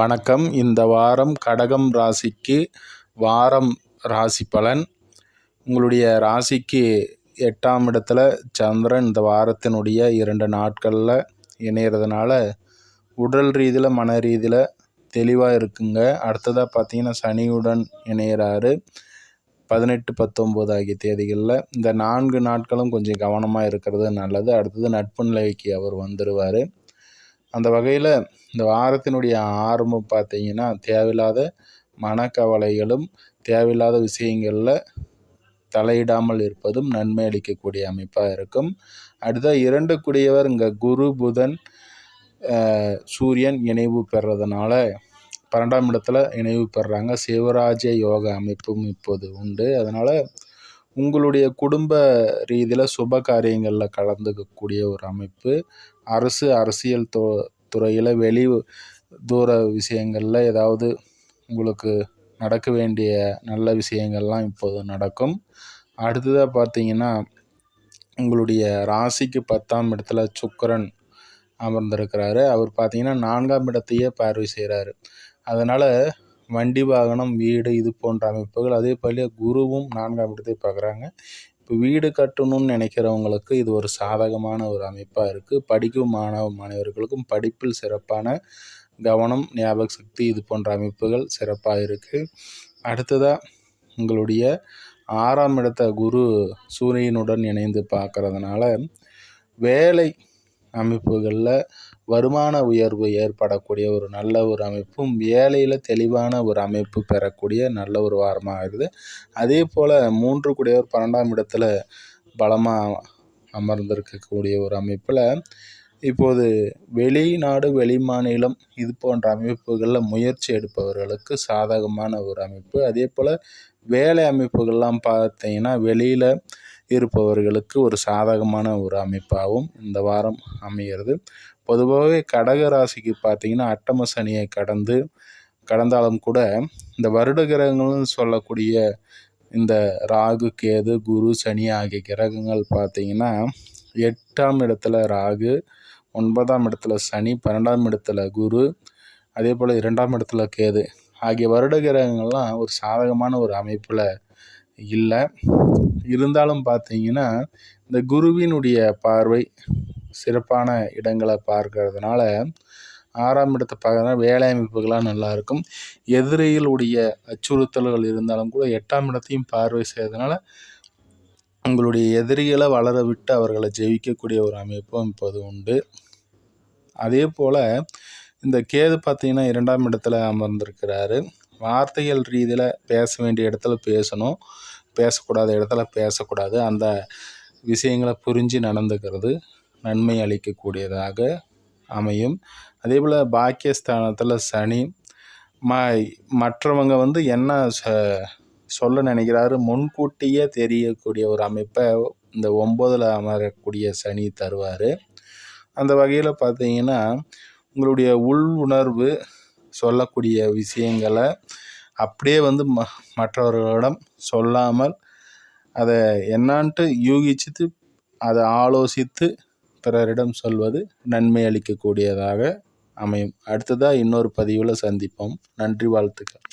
வணக்கம். இந்த வாரம் கடகம் ராசிக்கு வாரம் ராசி பலன். உங்களுடைய ராசிக்கு எட்டாம் இடத்துல சந்திரன் இந்த வாரத்தினுடைய இரண்டு நாட்களில் இணையிறதுனால உடல் ரீதியில் மன ரீதியில் தெளிவாக இருக்குங்க. அடுத்ததாக பார்த்தீங்கன்னா சனியுடன் இணையிறாரு. பதினெட்டு பத்தொம்போது ஆகிய தேதிகளில் இந்த நான்கு நாட்களும் கொஞ்சம் கவனமாக இருக்கிறது நல்லது. அடுத்தது நட்பு நிலைக்கு அவர் வந்துடுவார் அந்த வகையில் இந்த வாரத்தினுடைய ஆரம்பம் பார்த்தீங்கன்னா தேவையில்லாத மனக்கவலைகளும் தேவையில்லாத விஷயங்களில் தலையிடாமல் இருப்பதும் நன்மை அளிக்கக்கூடிய அமைப்பாக இருக்கும். அடுத்த இரண்டு கூடியவர் இங்கே குரு புதன் சூரியன் இணைவு பெறதுனால பன்னெண்டாம் இடத்துல இணைவு பெறுறாங்க சிவராஜ யோக அமைப்பும் இப்போது உண்டு. அதனால் உங்களுடைய குடும்ப ரீதியில் சுப காரியங்களில் கலந்துக்கக்கூடிய ஒரு அமைப்பு. அரசு அரசியல் தோ துறையில் வெளி தூர விஷயங்களில் ஏதாவது உங்களுக்கு நடக்க வேண்டிய நல்ல விஷயங்கள்லாம் இப்போது நடக்கும். அடுத்ததாக பார்த்தீங்கன்னா உங்களுடைய ராசிக்கு பத்தாம் இடத்துல சுக்கரன் அமர்ந்திருக்கிறாரு. அவர் பார்த்தீங்கன்னா நான்காம் இடத்தையே பார்வை செய்கிறாரு அதனால் வண்டி வாகனம் வீடு இது போன்ற அமைப்புகள் அதே போல குருவும் நான்காம் இடத்தை பார்க்குறாங்க. இப்போ வீடு கட்டணும்னு நினைக்கிறவங்களுக்கு இது ஒரு சாதகமான ஒரு அமைப்பாக இருக்குது படிக்கும் மாணவ மாணவர்களுக்கும் படிப்பில் சிறப்பான கவனம் ஞாபக சக்தி இது போன்ற அமைப்புகள் சிறப்பாக இருக்குது அடுத்ததாக உங்களுடைய ஆறாம் இடத்த குரு சூரியனுடன் இணைந்து பார்க்குறதுனால வேலை அமைப்புகளில் வருமான உயர்வு ஏற்படக்கூடிய ஒரு நல்ல ஒரு அமைப்பும் வேலையில் தெளிவான ஒரு அமைப்பு பெறக்கூடிய நல்ல ஒரு வாரமாக இருக்குது. அதே போல் மூன்று கூடியவர் பன்னெண்டாம் இடத்துல பலமாக அமர்ந்திருக்கக்கூடிய ஒரு அமைப்பில் இப்போது வெளிநாடு வெளிமாநிலம் இது போன்ற அமைப்புகளில் முயற்சி எடுப்பவர்களுக்கு சாதகமான ஒரு அமைப்பு. அதே போல் வேலை அமைப்புகள்லாம் பார்த்தீங்கன்னா வெளியில் இருப்பவர்களுக்கு ஒரு சாதகமான ஒரு அமைப்பாகவும் இந்த வாரம் அமைகிறது. பொதுவாகவே கடக ராசிக்கு பார்த்தீங்கன்னா அட்டம சனியை கடந்து கடந்தாலும் கூட இந்த வருட கிரகங்கள்னு சொல்லக்கூடிய இந்த ராகு கேது குரு சனி ஆகிய கிரகங்கள் பார்த்தீங்கன்னா எட்டாம் இடத்துல ராகு ஒன்பதாம் இடத்துல சனி பன்னெண்டாம் இடத்துல குரு அதே போல் இரண்டாம் இடத்துல கேது ஆகிய வருட கிரகங்கள்லாம் ஒரு சாதகமான ஒரு அமைப்பில் இல்லை. இருந்தாலும் பார்த்தீங்கன்னா இந்த குருவினுடைய பார்வை சிறப்பான இடங்களை பார்க்கறதுனால ஆறாம் இடத்தை பார்க்கறதுனால வேலை அமைப்புகளாக நல்லாயிருக்கும். எதிரிகளுடைய அச்சுறுத்தல்கள் இருந்தாலும் கூட எட்டாம் இடத்தையும் பார்வை செய்யறதுனால உங்களுடைய எதிரிகளை வளர விட்டு அவர்களை ஜெயிக்கக்கூடிய ஒரு அமைப்பும் இப்போது உண்டு. அதே போல் இந்த கேது பார்த்திங்கன்னா இரண்டாம் இடத்துல அமர்ந்திருக்கிறாரு. வார்த்தைகள் ரீதியில் பேச வேண்டிய இடத்துல பேசணும். பேசக்கூடாத இடத்துல பேசக்கூடாது. அந்த விஷயங்களை புரிஞ்சு நடந்துக்கிறது. நன்மை அளிக்கக்கூடியதாக அமையும். அதே போல் பாக்கியஸ்தானத்தில் சனி ம மற்றவங்க வந்து என்ன ச சொல்ல நினைக்கிறாரு? முன்கூட்டியே தெரியக்கூடிய ஒரு அமைப்பை இந்த ஒம்போதில் அமரக்கூடிய சனி தருவார். அந்த வகையில் பார்த்தீங்கன்னா உங்களுடைய உள் உணர்வு சொல்லக்கூடிய விஷயங்களை அப்படியே வந்து ம மற்றவர்களிடம் சொல்லாமல் அதை என்னான்ட்டு யூகிச்சித்து அதை ஆலோசித்து பிறரிடம் சொல்வது நன்மை அளிக்கக்கூடியதாக அமையும். அடுத்ததாக இன்னொரு பதிவில் சந்திப்போம். நன்றி வாழ்த்துக்கள்.